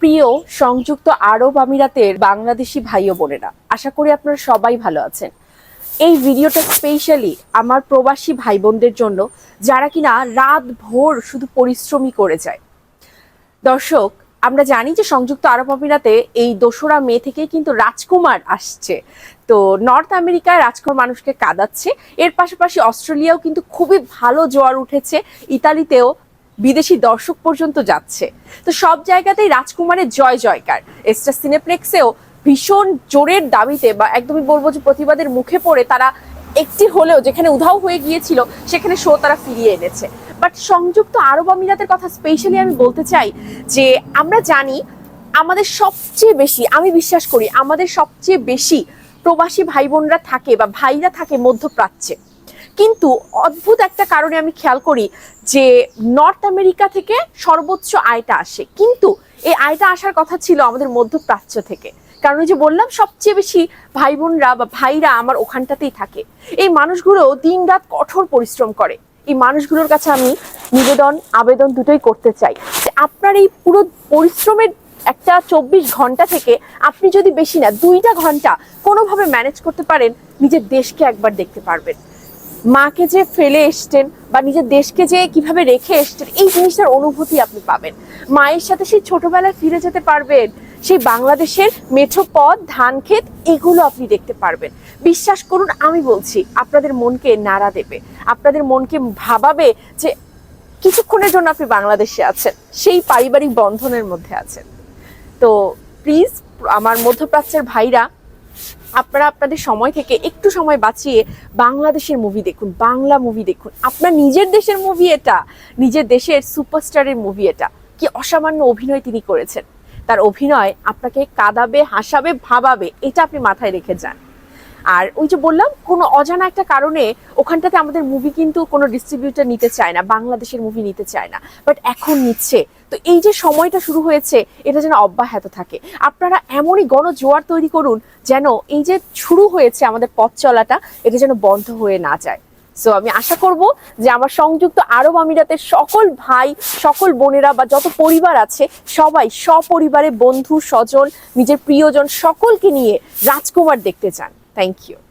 প্রিয়, সংযুক্ত আরব আমিরাতের বাংলাদেশি ভাই ও বোনেরা, আশা করি আপনারা সবাই ভালো আছেন। এই ভিডিওটা স্পেশালি আমার প্রবাসী ভাই বোনদের জন্য, যারা কিনা রাত ভোর শুধু পরিশ্রমী করে যায়। দর্শক, আমরা জানি যে সংযুক্ত আরব আমিরাতে এই দোসরা মে থেকে কিন্তু রাজকুমার আসছে। তো নর্থ আমেরিকায় রাজকুমার মানুষকে কাঁদাচ্ছে, এর পাশাপাশি অস্ট্রেলিয়াও কিন্তু খুবই ভালো জোয়ার উঠেছে, ইতালিতেও বিদেশি দর্শক পর্যন্ত যাচ্ছে। তো সব জায়গাতেই রাজকুমারের জয় জয়কার। এক্সট্রা সিনেপ্লেক্সেও ভীষণ জোরের দাবিতে বা একদমই বলব যে প্রতিবাদের মুখে পড়ে তারা একটি হলেও যেখানে উধাও হয়ে গিয়েছিল, সেখানে শো তারা ফিরিয়ে এনেছে। বাট সংযুক্ত আরব আমিরাতের কথা স্পেশালি আমি বলতে চাই যে আমরা জানি আমাদের সবচেয়ে বেশি, আমি বিশ্বাস করি আমাদের সবচেয়ে বেশি প্রবাসী ভাই বোনরা থাকে বা ভাইরা থাকে মধ্যপ্রাচ্যে। কিন্তু অদ্ভুত একটা কারণে আমি খেয়াল করি যে নর্থ আমেরিকা থেকে সর্বোচ্চ আয়টা আসে। কিন্তু এই আয়টা আসার কথা ছিল আমাদের মধ্যপ্রাচ্য থেকে। কারণ যে বললাম, সবচেয়ে বেশি ভাই বোনরা বা ভাইরা আমার ওখানটাতেই থাকে। এই মানুষগুলো দিনরাত কঠোর পরিশ্রম করে। এই মানুষগুলোর কাছে আমি নিবেদন, আবেদন দুটোই করতে চাই যে আপনার এই পুরো পরিশ্রমের একটা চব্বিশ ঘণ্টা থেকে আপনি যদি বেশি না, দুইটা ঘণ্টা কোনোভাবে ম্যানেজ করতে পারেন, নিজের দেশকে একবার দেখতে পারবেন। মাকে যে ফেলে এসছেন বা নিজের দেশকে যে কীভাবে রেখে এসছেন, এই জিনিসটার অনুভূতি আপনি পাবেন। মায়ের সাথে সেই ছোটবেলায় ফিরে যেতে পারবেন। সেই বাংলাদেশের মেঠো পথ, ধান ক্ষেত, এগুলো আপনি দেখতে পারবেন। বিশ্বাস করুন, আমি বলছি, আপনাদের মনকে নাড়া দেবে। আপনাদের মনকে ভাবাবে যে কিছুক্ষণের জন্য আপনি বাংলাদেশে আছেন, সেই পারিবারিক বন্ধনের মধ্যে আছেন। তো প্লিজ আমার মধ্যপ্রাচ্যের ভাইরা আপনারা আপনাদের সময় থেকে একটু সময় বাঁচিয়ে বাংলাদেশের মুভি দেখুন, বাংলা মুভি দেখুন। আপনার নিজের দেশের মুভি এটা, নিজের দেশের সুপারস্টারের মুভি এটা। কি অসামান্য অভিনয় তিনি করেছেন। তার অভিনয় আপনাকে কাদাবে, হাসাবে, ভাবাবে, এটা আপনি মাথায় রেখে যান। আর ওই যে বললাম, কোনো অজানা একটা কারণে ওখানটাতে আমাদের মুভি কিন্তু কোনো ডিস্ট্রিবিউটার নিতে চায় না, বাংলাদেশের মুভি নিতে চায় না বাট এখন নিচ্ছে। তো এই যে সময়টা শুরু হয়েছে, এটা যেন অব্যাহত থাকে। আপনারা এমনই গণজোয়ার তৈরি করুন যেন এই যে শুরু হয়েছে আমাদের পথ চলাটা, এটা যেন বন্ধ হয়ে না যায়। সো আমি আশা করব যে আমার সংযুক্ত আরব আমিরাতের সকল ভাই, সকল বোনেরা বা যত পরিবার আছে, সবাই সপরিবারে বন্ধু, স্বজন, নিজের প্রিয়জন সকলকে নিয়ে রাজকুমার দেখতে চান। Thank you.